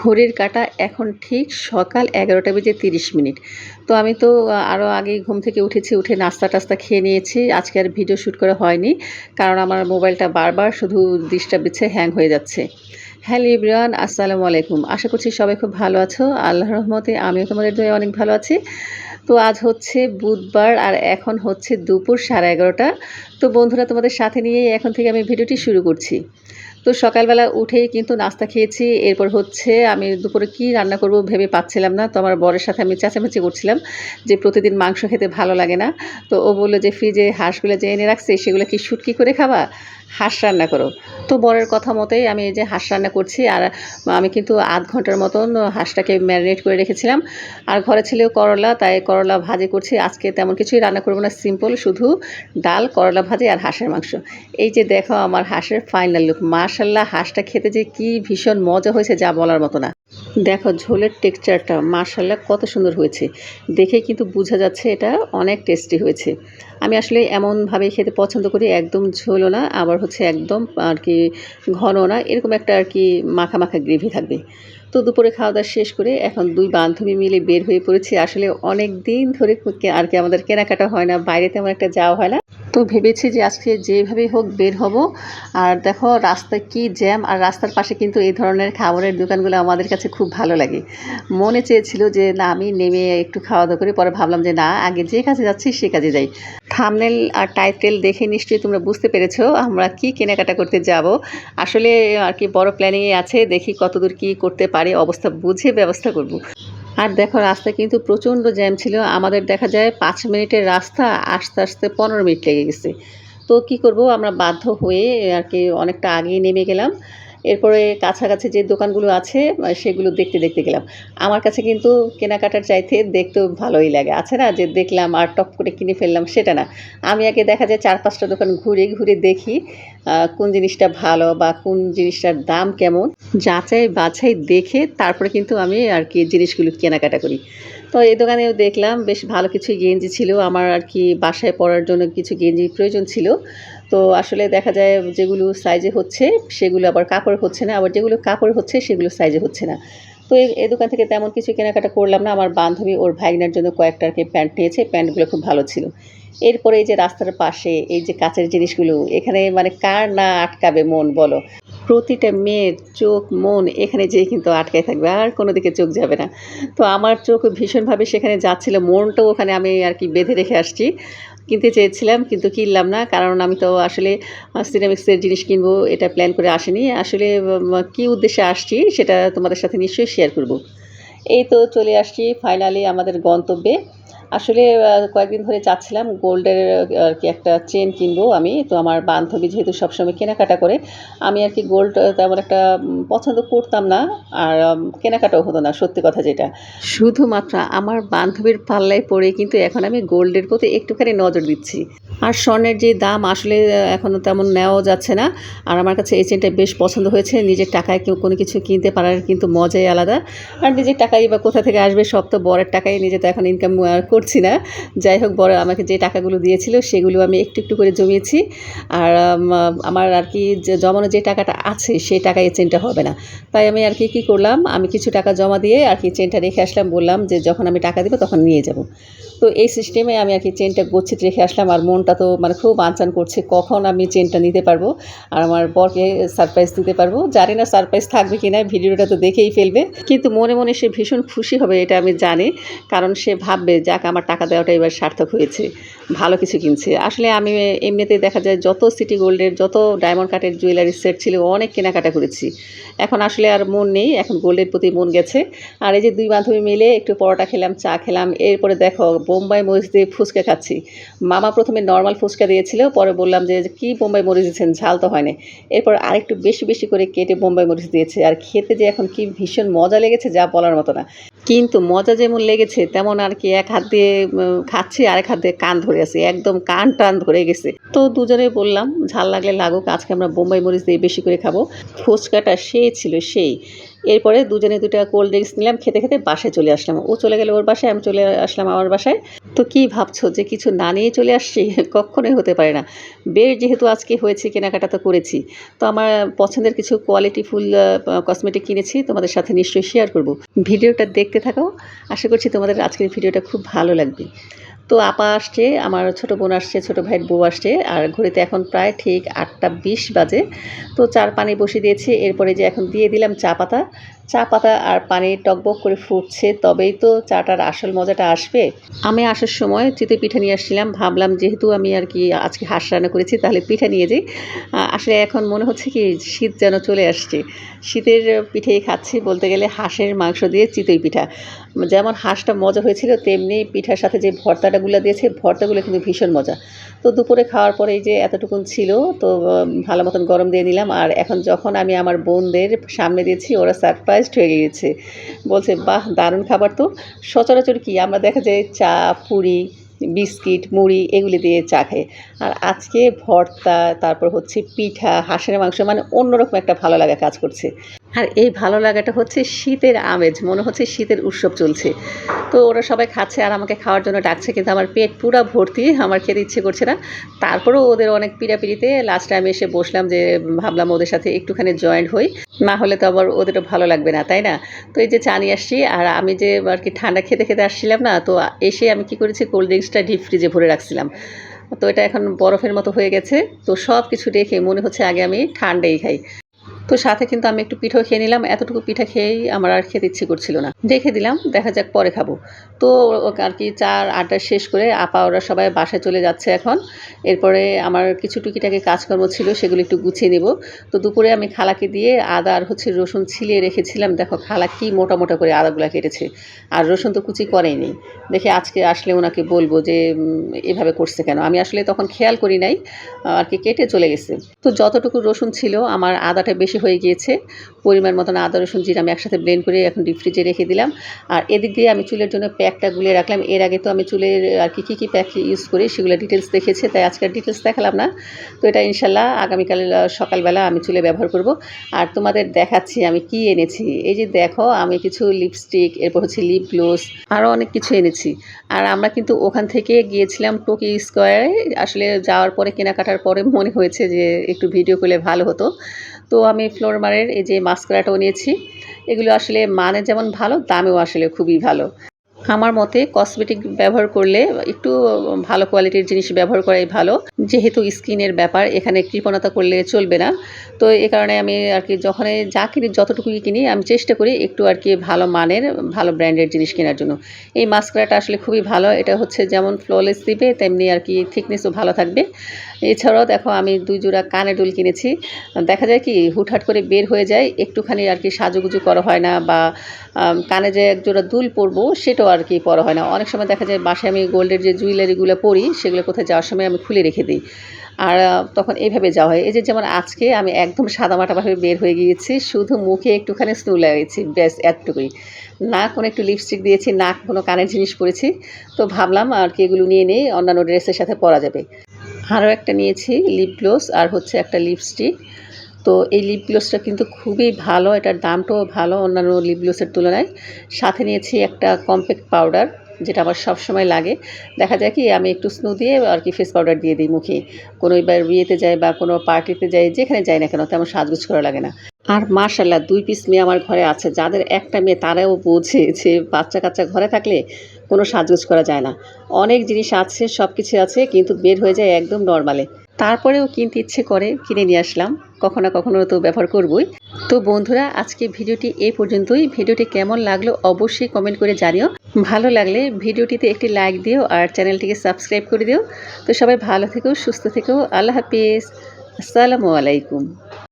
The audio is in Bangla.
ঘড়ির কাটা এখন ঠিক সকাল এগারোটা বেজে তিরিশ মিনিট। তো আমি তো আরও আগে ঘুম থেকে উঠেছি, উঠে নাস্তা টাস্তা খেয়ে নিয়েছি। আজকে আর ভিডিও শ্যুট করা হয়নি, কারণ আমার মোবাইলটা বারবার শুধু ডিস্টার্ব দিচ্ছে হ্যাং হয়ে যাচ্ছে। হ্যালো ইব্রান আসসালামু আলাইকুম। আশা করছি সবাই খুব ভালো আছো। আল্লাহ রহমতে আমিও তোমাদের দয়ে অনেক ভালো আছি। তো আজ হচ্ছে বুধবার আর এখন হচ্ছে দুপুর সাড়ে এগারোটা। তো বন্ধুরা, তোমাদের সাথে নিয়েই এখন থেকে আমি ভিডিওটি শুরু করছি। তো সকালবেলা উঠেই কিন্তু নাস্তা খেয়েছি। এরপর হচ্ছে আমি দুপুরে কি রান্না করব ভেবে পাচ্ছিলাম না। তো আমার বরের সাথে আমি চেঁচামেচি করছিলাম যে প্রতিদিন মাংস খেতে ভালো লাগে না। তো ও বলল যে, ফ্রিজে হাঁসগুলো যে এনে রাখছে, সেগুলো কি শুটকি করে খাবা? হাঁস রান্না করো। তো বরের কথা মতোই আমি এই যে হাঁস রান্না করছি আর আমি কিন্তু আধ ঘণ্টার মতন হাঁসটাকে ম্যারিনেট করে রেখেছিলাম। আর ঘরে ছিল করলা, তাই করলা ভাজি করছি। আজকে তেমন কিছুই রান্না করব না সিম্পল শুধু ডাল, করলা ভাজি আর হাঁসের মাংস। এই যে দেখো আমার হাঁসের ফাইনাল লুক মাশাল্লাহ হাঁসটা খেতে যে কি ভীষণ মজা হয়েছে যা বলার মতো না। দেখো ঝোলের টেক্সচারটা মাশাল্লাহ কত সুন্দর হয়েছে। দেখে কিন্তু বোঝা যাচ্ছে এটা অনেক টেস্টি হয়েছে। আমি আসলে এমনভাবে খেতে পছন্দ করি, একদম ঝোলও না, আবার হচ্ছে একদম আর কি ঘন না, এরকম একটা আর কি মাখা মাখা গ্রেভি থাকবে। তো দুপুরে খাওয়া দাওয়া শেষ করে এখন দুই বান্ধবী মিলে বের হয়ে পড়েছি। আসলে অনেক দিন ধরে আর কি আমাদের কেনাকাটা হয় না, বাইরে তেমন একটা যাওয়া হয় না। তো ভেবেছি যে আজকে যেভাবেই হোক বের হব। আর দেখো রাস্তায় কি জ্যাম, আর রাস্তার পাশে কিন্তু এই ধরনের খাবারের দোকানগুলো আমাদের কাছে খুব ভালো লাগে। মনে চেয়েছিল যে, না, আমি নেমে একটু খাওয়া দাওয়া করে। পরে ভাবলাম যে, না, আগে যে কাজে যাচ্ছি, সে কাজে যাই। থামনেল আর টাইটেল দেখে নিশ্চয়ই তোমরা বুঝতে পেরেছ আমরা কি কেনাকাটা করতে যাব। আসলে আর কি বড় প্ল্যানিংয়ে আছে, দেখি কতদূর কি করতে পারি, অবস্থা বুঝে ব্যবস্থা করব। আর দেখো রাস্তা কিন্তু প্রচণ্ড জ্যাম ছিল। আমাদের দেখা যায় পাঁচ মিনিটের রাস্তা, আস্তে আস্তে পনেরো মিনিট লেগে গেছে। তো কি করব, আমরা বাধ্য হয়ে আর কি অনেকটা আগেই নেমে গেলাম। এরপরে কাছাকাছি যে দোকানগুলো আছে, সেগুলো দেখতে দেখতে গেলাম। আমার কাছে কিন্তু কেনাকাটার চাইতে দেখতেও ভালোই লাগে। আছে না, যে দেখলাম আর টপ করে কিনে ফেললাম, সেটা না। আমি আগে দেখা যায় চার পাঁচটা দোকান ঘুরে ঘুরে দেখি। কোন জিনিসটা ভালো বা কোন জিনিসটার দাম কেমন, যাচাই বাছাই দেখে তারপরে কিন্তু আমি আর কি জিনিসগুলো কেনাকাটা করি। তো এই দোকানেও দেখলাম বেশ ভালো কিছু গেঞ্জি ছিল, আমার আর কি বাসায় পরার জন্য কিছু গেঞ্জি প্রয়োজন ছিল। তো আসলে দেখা যায় যেগুলো সাইজে হচ্ছে, সেগুলো আবার কাপড় হচ্ছে না, আবার যেগুলো কাপড় হচ্ছে, সেগুলো সাইজে হচ্ছে না। তো এই দোকান থেকে তেমন কিছু কেনাকাটা করলাম না, আমার বান্ধবী ওর ভাইগনার জন্য কয়েকটা আর কি প্যান্ট নিয়েছে, প্যান্টগুলো খুব ভালো ছিল। এরপরে এই যে রাস্তার পাশে, এই যে কাঁচের জিনিসগুলো, এখানে মানে কার না আটকাবে মন, বলো? প্রতিটা মেয়ের চোখ, মন এখানে যেয়ে কিন্তু আটকায় থাকবে, আর কোনো দিকে চোখ যাবে না। তো আমার চোখ ভীষণভাবে সেখানে যাচ্ছিল, মনটাও ওখানে আমি আর কি বেঁধে রেখে আসছি। কিনতে চেয়েছিলাম, কিন্তু কিনলাম না, কারণ আমি তো আসলে সিরামিক্সের জিনিস কিনবো, এটা প্ল্যান করে আসিনি। আসলে কি উদ্দেশ্যে আসছি, সেটা তোমাদের সাথে নিশ্চয়ই শেয়ার করব। এই তো চলে আসছি ফাইনালি আমাদের গন্তব্যে। আসলে কয়েকদিন ধরে চাচ্ছিলাম গোল্ডের আর কি একটা চেন কিনবো আমি। তো আমার বান্ধবী যেহেতু সবসময় কেনাকাটা করে, আমি আর কি গোল্ড তেমন একটা পছন্দ করতাম না। আর কেনাকাটাও হতো না, সত্যি কথা যেটা। শুধুমাত্র আমার বান্ধবীর পাল্লায় পড়ে কিন্তু এখন আমি গোল্ডের প্রতি একটুখানি নজর দিচ্ছি। আর স্বর্ণের যে দাম আসলে এখনও তেমন নেওয়াও যাচ্ছে না। আর আমার কাছে এই চেনটা বেশ পছন্দ হয়েছে। নিজের টাকায় কেউ কোনো কিছু কিনতে পারার কিন্তু মজাই আলাদা। আর নিজের টাকাই বা কোথা থেকে আসবে, সব তো বরের টাকায় নিজে তো এখন ইনকাম করছি না। যাই হোক বড় আমাকে যে টাকাগুলো দিয়েছিল, সেগুলো আমি একটু একটু করে জমিয়েছি। আর আমার আর কি জমানো যে টাকাটা আছে, সেই টাকায় এই চেনটা হবে না। তাই আমি আর কি, কী করলাম? আমি কিছু টাকা জমা দিয়ে আর কি চেনটা রেখে আসলাম। বললাম যে যখন আমি টাকা দেবো, তখন নিয়ে যাব। তো এই সিস্টেমে আমি আর কি চেনটা গচ্ছিত রেখে আসলাম। আর মনটা তো মানে খুব আনচান করছে, কখন আমি চেনটা নিতে পারব? আর আমার বরকে সারপ্রাইজ দিতে পারব। জানি না সারপ্রাইজ থাকবে কি না ভিডিওটা তো দেখেই ফেলবে। কিন্তু মনে মনে সে ভীষণ খুশি হবে, এটা আমি জানি। কারণ সে ভাববে, যাক, আমার টাকা দেওয়াটা এবার সার্থক হয়েছে। ভালো কিছু কিনছে। আসলে আমি এমনিতে দেখা যায়, যত সিটি গোল্ডের যত ডায়মন্ড কাটের জুয়েলারি সেট ছিল, অনেক কেনাকাটা করেছি। এখন আসলে আর মন নেই, এখন গোল্ডের প্রতি মন গেছে। আর এই যে দুই বান্ধবী মিলে একটু পরোটা খেলাম, চা খেলাম, এরপরে দেখো, বোম্বাই মরিচ দিয়ে ফুচকা খাচ্ছি। মামা প্রথমে নর্মাল ফুচকা দিয়েছিল, পরে বললাম যে কি বোম্বাই মরিচ দিয়েছেন, ঝাল তো হয় না এরপর আরেকটু বেশি বেশি করে কেটে বোম্বাই মরিচ দিয়েছে, আর খেতে যে এখন কি ভীষণ মজা লেগেছে, যা বলার মতো না। কিন্তু মজা যেমন লেগেছে, তেমন আর কি এক হাত দিয়ে খাচ্ছি, আরেক হাত দিয়ে কান ধরে আছে, একদম কান টান ধরে গেছে। তো দুজনে বললাম, ঝাল লাগলে লাগুক, আজকে আমরা বোম্বাই মরিচ দিয়ে বেশি করে খাব। ফুচকাটা সেই ছিল সেই। এরপরে দুজনে দুটা কোল্ড ড্রিঙ্কস নিলাম, খেতে খেতে বাসায় চলে আসলাম। ও চলে গেল ওর বাসায়, আমি চলে আসলাম আমার বাসায়। তো কি ভাবছ যে কিছু না নিয়ে চলে আসছি? কখনোই হতে পারে না। বের যেহেতু আজকে হয়েছে, কেনাকাটা তো করেছি। তো আমার পছন্দের কিছু কোয়ালিটিফুল কসমেটিক কিনেছি, তোমাদের সাথে নিশ্চয়ই শেয়ার করব। ভিডিওটা দেখতে থাকো। আশা করছি তোমাদের আজকের ভিডিওটা খুব ভালো লাগবে। তো আপা আসছে, আমার ছোট বোন আসছে, ছোট ভাইয়ের বউ আসছে, আর ঘড়িতে এখন প্রায় ঠিক আটটা বিশ বাজে। তো চার পানি বসিয়ে দিয়েছে, এরপরে যে এখন দিয়ে দিলাম চা পাতা চা পাতা আর পানি টকবক করে ফুটছে, তবেই তো চাটার আসল মজাটা আসবে। আমি আসার সময় চিতই পিঠা নিয়ে আসছিলাম, ভাবলাম যেহেতু আমি আর কি আজকে হাঁস রান্না করেছি, তাহলে পিঠা নিয়ে যাই। আসলে এখন মনে হচ্ছে কি শীত যেন চলে আসছে। শীতের পিঠেই খাচ্ছি বলতে গেলে হাঁসের মাংস দিয়ে চিতই পিঠা। যেমন হাঁসটা মজা হয়েছিল, তেমনি পিঠার সাথে যে ভর্তাটাগুলো দিয়েছে, ভর্তাগুলো কিন্তু ভীষণ মজা। তো দুপুরে খাওয়ার পরে যে এতটুকুন ছিল, তো, ভালো মতন গরম দিয়ে নিলাম। আর এখন যখন আমি আমার বোনদের সামনে দিয়েছি, ওরা সারপ্রাইজড হয়ে গিয়েছে। বলছে, বাহ, দারুণ খাবার তো। সচরাচর কি, আমরা দেখা যায় চা, পুরি, বিস্কিট, মুড়ি এগুলি দিয়ে চা খাই। আর আজকে ভর্তা, তারপর হচ্ছে পিঠা, হাঁসের মাংস মানে অন্যরকম একটা ভালো লাগা কাজ করছে। আর এই ভালো লাগাটা হচ্ছে শীতের আমেজ, মনে হচ্ছে শীতের উৎসব চলছে। তো ওরা সবাই খাচ্ছে আর আমাকে খাওয়ার জন্য ডাকছে, কিন্তু আমার পেট পুরো ভর্তি, আমার খেতে ইচ্ছে করছে না। তারপরেও ওদের অনেক পিড়াপিড়িতে লাস্টে আমি এসে বসলাম যে ভাবলাম ওদের সাথে একটুখানি জয়েন্ট হই, না হলে তো আবার ওদেরও ভালো লাগবে না, তাই না? তো এই যে চা নিয়ে আসছি, আর আমি যে আর কি ঠান্ডা খেতে খেতে আসছিলাম না, তো এসে আমি কি করেছি কোল্ড ড্রিঙ্কসটা ডিপ ফ্রিজে ভরে রাখছিলাম। তো এটা এখন বরফের মতো হয়ে গেছে, তো সব কিছু রেখে মনে হচ্ছে আগে আমি ঠান্ডাই খাই। তো সাথে কিন্তু আমি একটু পিঠাও খেয়ে নিলাম। এতটুকু পিঠা খেয়েই আমার আর খেতে ইচ্ছে করছিল না। রেখে দিলাম, দেখা যাক পরে খাব। তো আর কি চার আড্ডা শেষ করে আপা ওরা সবাই বাসায় চলে যাচ্ছে এখন। এরপরে আমার কিছু টুকিটাকি কাজকর্ম ছিল, সেগুলো একটু গুছিয়ে নেব। তো দুপুরে আমি খালাকে দিয়ে আদা আর হচ্ছে রসুন ছিলিয়ে রেখেছিলাম। দেখো, খালা কি মোটা মোটা করে আদাগুলো কেটেছে। আর রসুন তো কুচি করেনি দেখে আজকে আসলে ওনাকে বলব যে এভাবে করছে কেন? আমি আসলে তখন খেয়াল করি নাই। আর কি কেটে চলে গেছে। তো যতটুকু রসুন ছিল, আমার আদাটা বেশি হয়ে গিয়েছে। পরিমাণ মতন আদা, রসুন, জিরা আমি একসাথে ব্লেন্ড করে এখন ডিপ ফ্রিজে রেখে দিলাম। আর এদিক দিয়ে আমি চুলের জন্য প্যাকটা গুলিয়ে রাখলাম। এর আগে তো আমি চুলের, আর কি, কী কী প্যাক ইউজ করি সেগুলো ডিটেলস দেখেছে, তাই আজকের ডিটেলস দেখালাম না। তো এটা ইনশাল্লাহ আগামীকাল সকালবেলা আমি চুলে ব্যবহার করব। আর তোমাদের দেখাচ্ছি আমি কি এনেছি। এই যে দেখো, আমি কিছু লিপস্টিক এরপর হচ্ছে লিপ গ্লোস আরও অনেক কিছু এনেছি। আর আমরা কিন্তু ওখান থেকে গিয়েছিলাম টোকি স্কোয়ারে আসলে যাওয়ার পরে, কেনাকাটার পরে মনে হয়েছে যে একটু ভিডিও করলে ভালো হতো। তো আমি ফ্লোরমারের এই যে মাস্কারাটাও নিয়েছি। এগুলো আসলে মানে যেমন ভালো, দামেও আসলে খুবই ভালো। আমার মতে কসমেটিক ব্যবহার করলে একটু ভালো কোয়ালিটির জিনিস ব্যবহার করাই ভালো। যেহেতু স্কিনের ব্যাপার, এখানে কৃপণতা করলে চলবে না। তো এ কারণে আমি আর কি যখন যা কিনি, যতটুকুই কিনি, আমি চেষ্টা করি একটু আর কি ভালো মানের, ভালো ব্র্যান্ডের জিনিস কেনার জন্য। এই মাস্কারাটা আসলে খুবই ভালো। এটা হচ্ছে যেমন ফ্লোলেস দিবে, তেমনি আর কি থিকনেসও ভালো থাকবে। এছাড়াও দেখো আমি দুই জোড়া কানে দুল কিনেছি। দেখা যায় কি, হুটহাট করে বের হয়ে যায়, একটুখানি আর কি সাজুগুজু করা হয় না বা কানে যে এক জোড়া দুল পরবো, সেটাও আর কি পরা হয় না। অনেক সময় দেখা যায় বাসায় আমি গোল্ডের যে জুয়েলারিগুলো পরি, সেগুলো কোথায় যাওয়ার সময় আমি খুলে রেখে দিই। আর তখন এইভাবে যাওয়া হয়। এই যে যেমন আজকে আমি একদম সাদামাটাভাবে বের হয়ে গিয়েছি, শুধু মুখে একটুখানি স্নো লাগিয়েছি, ব্যাস, এতটুকুই। না কোনো একটু লিপস্টিক দিয়েছি না কোনো কানের জিনিস পরেছি। তো ভাবলাম আর কি এগুলো নিয়ে নিয়ে অন্যান্য ড্রেসের সাথে পরা যাবে। আরও একটা নিয়েছি লিপ গ্লোস আর হচ্ছে একটা লিপস্টিক তো এই লিপ গ্লোসটা কিন্তু খুবই ভালো, এটার দামটাও ভালো অন্যান্য লিপ গ্লোসের তুলনায়। সাথে নিয়েছি একটা কম্প্যাক্ট পাউডার যেটা আমার সব সময় লাগে। দেখা যায় কি, আমি একটু স্নু দিয়ে আর কি ফেস পাউডার দিয়ে দিই মুখে। কোনো এবার বিয়েতে যাই বা কোনো পার্টিতে যাই, যেখানে যাই না কেন, তেমন সাজগুজ করা লাগে না। আর মার্শাল্লাহ দুই পিস মেয়ে আমার ঘরে আছে। যাদের একটা মেয়ে তারাও বোঝে যে বাচ্চা কাচ্চা ঘরে থাকলে কোনো সাজগোজ করা যায় না। অনেক জিনিস আছে সব কিছু আছে, কিন্তু বের হয়ে যায় একদম নর্মালে তারপরেও কিনতে ইচ্ছে করে, কিনে নিয়ে আসলাম। কখনো কখনো তো ব্যবহার করবই। তো বন্ধুরা, আজকে ভিডিওটি এই পর্যন্তই। ভিডিওটি কেমন লাগল অবশ্যই কমেন্ট করে জানিও। ভালো লাগলে ভিডিওটিতে একটি লাইক দিও আর চ্যানেলটিকে সাবস্ক্রাইব করে দিও। তো সবাই ভালো থেকো, সুস্থ থেকো। আল্লাহ হাফিজ। আসসালামু আলাইকুম।